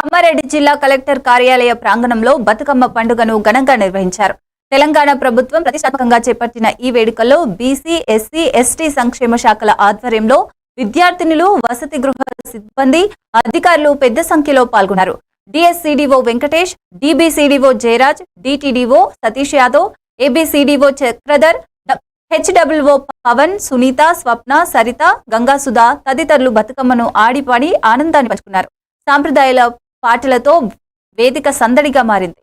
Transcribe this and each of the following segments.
కామారెడ్డి జిల్లా కలెక్టర్ కార్యాలయ ప్రాంగణంలో బతుకమ్మ పండుగను ఘనంగా నిర్వహించారు. తెలంగాణ ప్రభుత్వం ప్రతిష్టాత్మకంగా చేపట్టిన ఈ వేడుకల్లో బీసీ ఎస్సీ ఎస్టీ సంక్షేమ శాఖల ఆధ్వర్యంలో విద్యార్థినులు వసతి గృహ సిబ్బంది అధికారులు పెద్ద సంఖ్యలో పాల్గొన్నారు. DSCDO Venkatesh DBCDO Jayaraj DTDO Satish Yadav ABCDO Chakradhar HWO Pavan Sunitha Swapna Saritha Gangasudha తదితరులు బతుకమ్మను ఆడిపాడి ఆనందాన్ని పంచుకున్నారు. సాంప్రదాయాల పాటలతో వేదిక సందడిగా మారింది.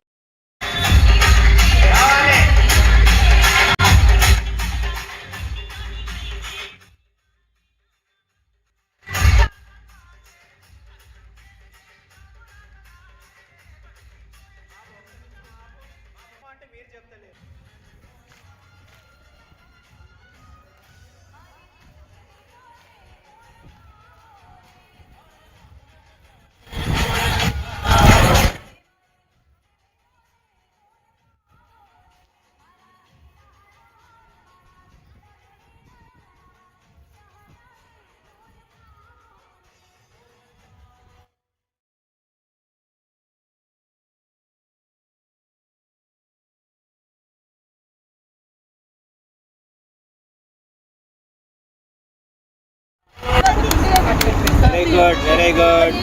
Very good very good.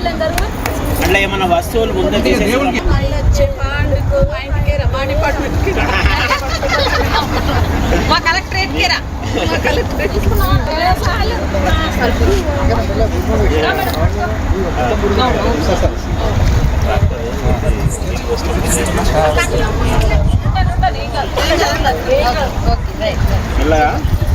అట్లా ఏమన్నా వస్తువులు ముందే తీసేసి మా రా మా కలెక్టరేట్ మెల్లగా